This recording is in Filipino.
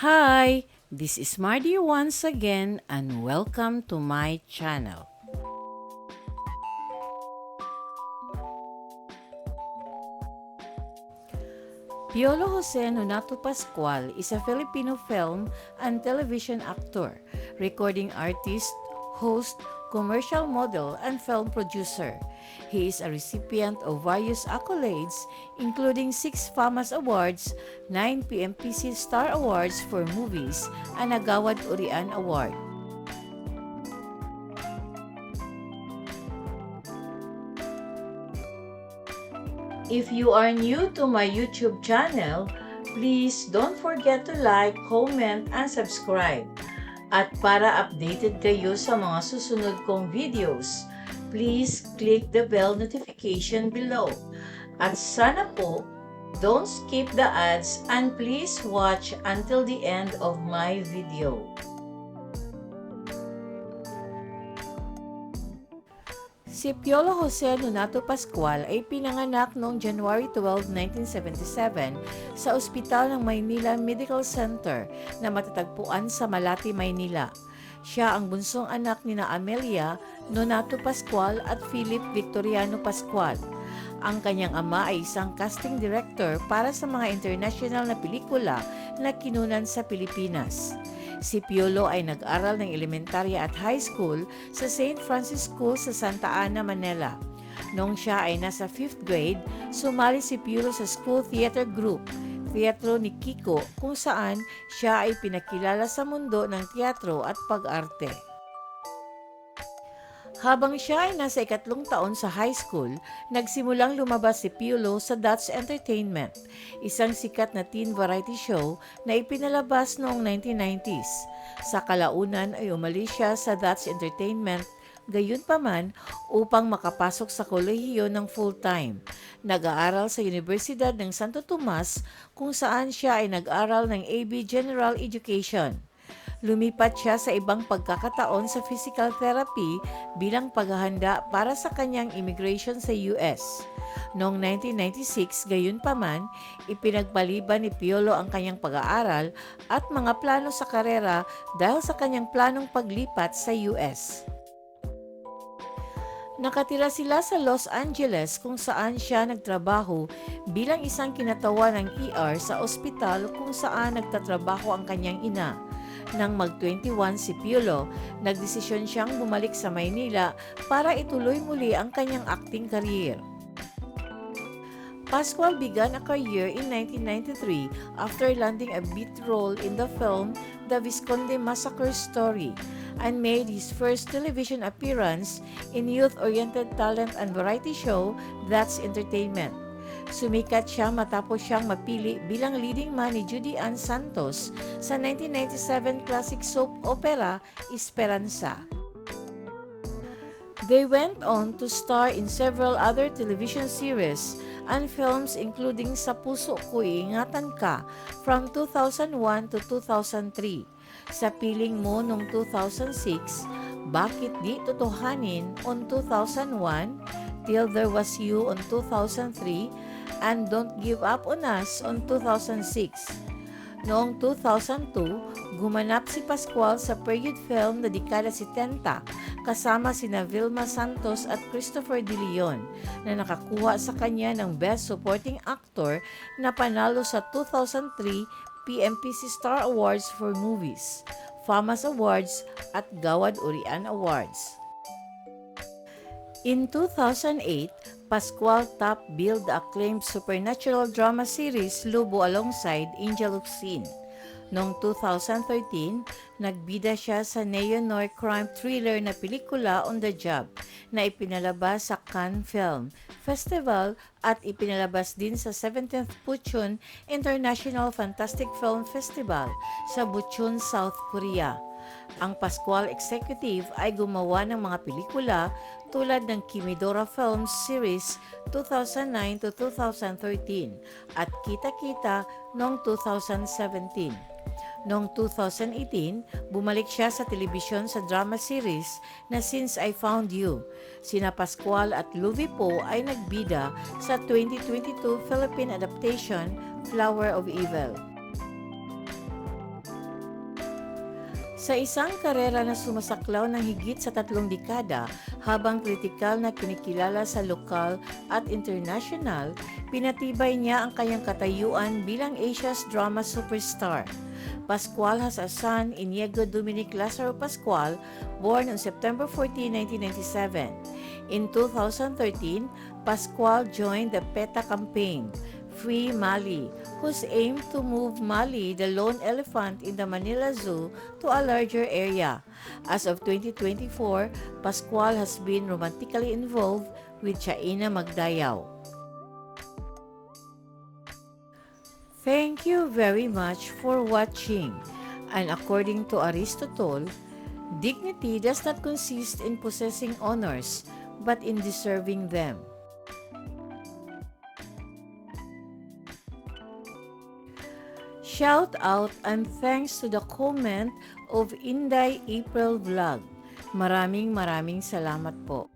Hi, this is Mardy once again and welcome to my channel. Piolo Jose Nonato Pascual is a Filipino film and television actor, recording artist, host, commercial model, and film producer. He is a recipient of various accolades, including six FAMAS Awards, nine PMPC Star Awards for movies, and a Gawad Urian Award. If you are new to my YouTube channel, please don't forget to like, comment, and subscribe. At para updated kayo sa mga susunod kong videos, please click the bell notification below. At sana po, don't skip the ads and please watch until the end of my video. Si Piolo Jose Donato Pascual ay pinanganak noong January 12, 1977 sa ospital ng Maynila Medical Center na matatagpuan sa Malati, Maynila. Siya ang bunsong anak ni na Amelia Donato Pascual at Philip Victoriano Pascual. Ang kanyang ama ay isang casting director para sa mga international na pelikula na kinunan sa Pilipinas. Si Piolo ay nag-aral ng elementarya at high school sa St. Francis School sa Santa Ana, Manila. Noong siya ay nasa 5th grade, sumali si Piolo sa school theater group, Teatro ni Kiko, kung saan siya ay pinakilala sa mundo ng teatro at pag-arte. Habang siya ay nasa ikatlong taon sa high school, nagsimulang lumabas si Piolo sa Dutch Entertainment, isang sikat na teen variety show na ipinalabas noong 1990s. Sa kalaunan ay umalis siya sa Dutch Entertainment gayon paman upang makapasok sa kolehiyo ng full-time. Nag-aaral sa Universidad ng Santo Tomas kung saan siya ay nag-aral ng AB General Education. Lumipat siya sa ibang pagkakataon sa physical therapy bilang paghahanda para sa kanyang immigration sa US. Noong 1996, gayon paman, ipinagpaliban ni Piolo ang kanyang pag-aaral at mga plano sa karera dahil sa kanyang planong paglipat sa US. Nakatira sila sa Los Angeles kung saan siya nagtrabaho bilang isang kinatawa ng ER sa ospital kung saan nagtatrabaho ang kanyang ina. Nang mag-21 si Piolo, nagdesisyon siyang bumalik sa Maynila para ituloy muli ang kanyang acting career. Pascual began a career in 1993 after landing a beat role in the film The Visconde Massacre Story and made his first television appearance in youth-oriented talent and variety show That's Entertainment. Sumikat siya matapos siyang mapili bilang leading man ni Judy Ann Santos sa 1997 classic soap opera Esperanza. They went on to star in several other television series and films including Sa Puso Ko Iingatan Ka from 2001 to 2003, Sa Piling Mo noong 2006, Bakit Di Totohanin on 2001, Till There Was You on 2003, and Don't Give Up on Us on 2006. Noong 2002, gumanap si Pascual sa period film na dekada 70 kasama sina Vilma Santos at Christopher De Leon na nakakuha sa kanya ng Best Supporting Actor na panalo sa 2003 PMPC Star Awards for Movies, FAMAS Awards at Gawad Urian Awards. In 2008, Pascual Top billed the acclaimed supernatural drama series Lubo alongside Angel Luxin. Noong 2013, nagbida siya sa neo-noir crime thriller na pelikula On the Job na ipinalabas sa Cannes Film Festival at ipinalabas din sa 17th Puchon International Fantastic Film Festival sa Bucheon, South Korea. Ang Pascual Executive ay gumawa ng mga pelikula tulad ng Kimidora Films Series 2009 to 2013 at Kita Kita noong 2017. Noong 2018, bumalik siya sa telebisyon sa drama series na Since I Found You. Sina Pascual at Luvi Po ay nagbida sa 2022 Philippine adaptation Flower of Evil. Sa isang karera na sumasaklaw ng higit sa tatlong dekada habang kritikal na kinikilala sa lokal at international, pinatibay niya ang kanyang katayuan bilang Asia's drama superstar. Pascual has a son, Inigo Dominic Lazaro Pascual, born on September 14, 1997. In 2013, Pascual joined the PETA campaign, Free Mali, whose aim to move Mali, the lone elephant in the Manila Zoo, to a larger area. As of 2024, Pascual has been romantically involved with Chaina Magdayaw. Thank you very much for watching. And according to Aristotle, dignity does not consist in possessing honors, but in deserving them. Shout out and thanks to the comment of Inday April Vlog. Maraming maraming salamat po.